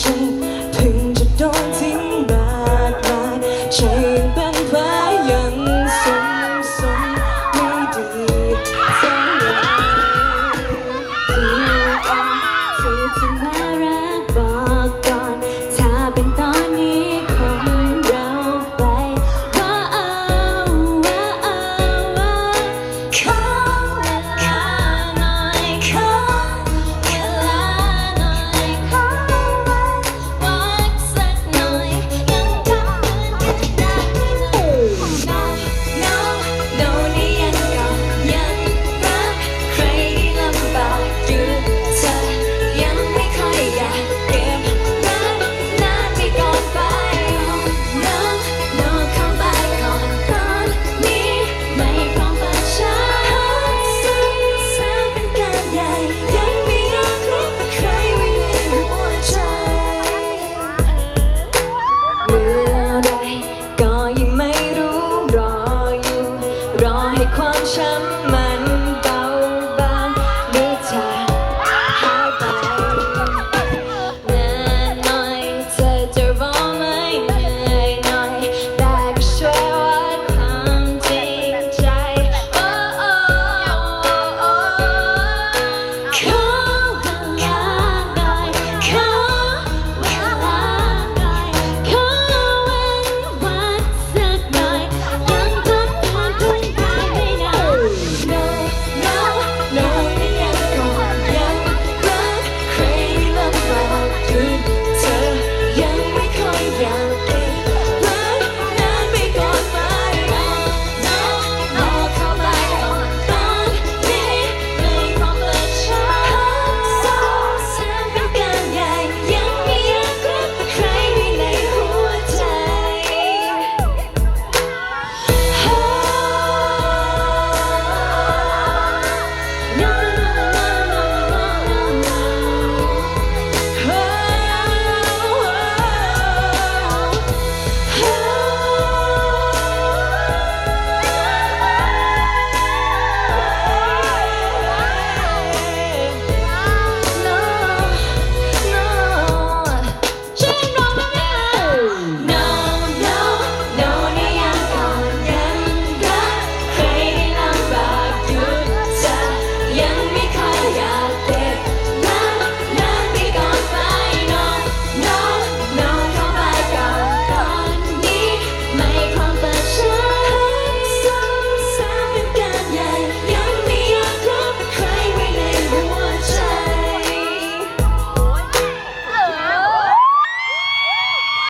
ฉันถึงจะโดนทิ้งบาดบาดใจเป็นแผลยังสมสมไม่ดีสักหน่อยคือกันคือทำไม รอให้ความช้ำมา